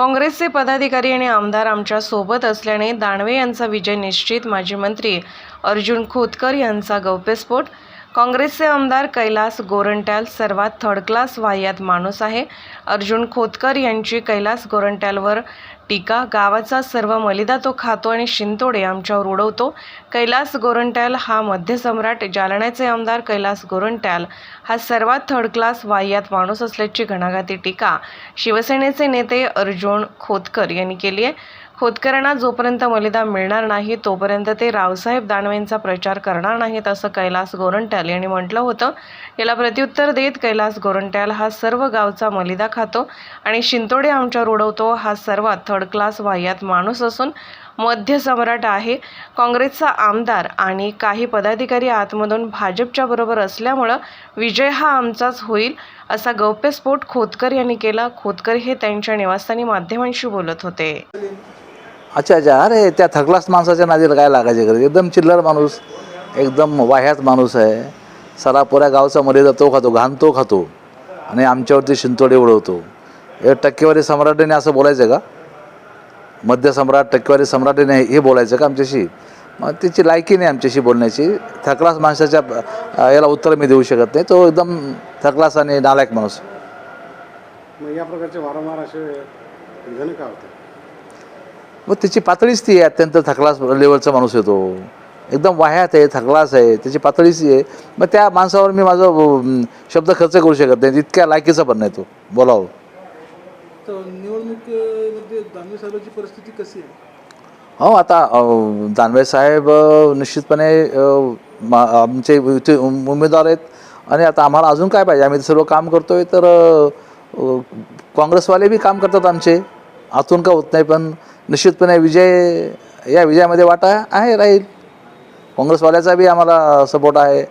काँग्रेसचे पदाधिकारी आणि आमदार आमच्यासोबत असल्याने दानवे यांचा विजय निश्चित माजी मंत्री अर्जुन खोतकर यांचा गौप्यस्फोट. काँग्रेसचे आमदार कैलास गोरंट्याल सर्वात थर्ड क्लास वाह्यात माणूस आहे. अर्जुन खोतकर यांची कैलास गोरंट्यालवर टीका गावाचा सर्व मलिदा तो खातो आणि शिंतोडे आमच्यावर उडवतो. कैलास गोरंट्याल हा मध्यसम्राट जालन्याचे आमदार कैलास गोरंट्याल. हा सर्वात थर्ड क्लास वाह्यात माणूस असल्याची घणाघाती टीका. शिवसेनेचे नेते अर्जुन खोतकर यांनी केली आहे. खोतकरांना जोपर्यंत मलिदा मिळणार नाही तोपर्यंत ते रावसाहेब दानवेंचा प्रचार करणार नाहीत असं कैलास गोरंट्याल यांनी म्हटलं होतं. याला प्रत्युत्तर देत कैलास गोरंट्याल हा सर्व गावचा मलिदा खातो आणि शिंतोडे आमच्यावर उडवतो. हा सर्वात थर्ड थर्ड क्लास वाह्यात माणूस असून मध्य सम्राट आहे. काँग्रेसचा आमदार आणि काही पदाधिकारी आतमधून भाजपच्या बरोबर असल्यामुळं विजय हा आमचाच होईल असा गौप्यस्फोट खोतकर यांनी केला. खोतकर हे त्यांच्या निवासस्थानी माध्यमांशी बोलत होते. अच्छा अच्छा. अरे त्या थकलास माणसाच्या नादीला काय लागायचे गरज? एकदम चिल्लर माणूस एकदम वाह्यात माणूस आहे. सरा पुऱ्या गावचा मर्यादा तो खातो घाण तो खातो. आणि आमच्यावरती शिंतोडे उडवतो. एक टक्केवारी सम्राटाने असं बोलायचं का? मध्य सम्राट टक्केवारी सम्राटाने हे बोलायचं का आमच्याशी? मग त्याची लायकी नाही आमच्याशी बोलण्याची. थकलास माणसाच्या याला उत्तर मी देऊ शकत नाही. तो एकदम थकलास आणि नालायक माणूस. मग या प्रकारचे वारंवार असे का मग त्याची पातळीच ती आहे. अत्यंत थकलास लेवलचा माणूस येतो एकदम वाह्यात आहे थकलास आहे. त्याची पातळीच आहे. मग त्या माणसावर मी माझं शब्द खर्च करू शकत नाही. इतक्या लायकीचा पण नाही तो. बोलावं. तर निवडणुकीमध्ये दानवे साहेबांची परिस्थिती कशी आहे? हो आता अं, दानवे साहेब अं, निश्चितपणे अं, मा- आमचे इथे उम- उमेदवार आहेत. आणि आता आम्हाला अजून काय पाहिजे? आम्ही सर्व काम करतोय तर अं, अं, काँग्रेसवाले बी काम करतात आमचे. आतून का होत नाही पण निश्चितपणे विजय या विजयामध्ये वाटा आहे राहील. काँग्रेसवाल्याचा बी आम्हाला सपोर्ट आहे.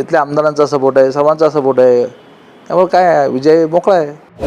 इथल्या आमदारांचा सपोर्ट आहे सर्वांचा सपोर्ट आहे. त्यामुळे काय आहे, विजय मोकळा आहे.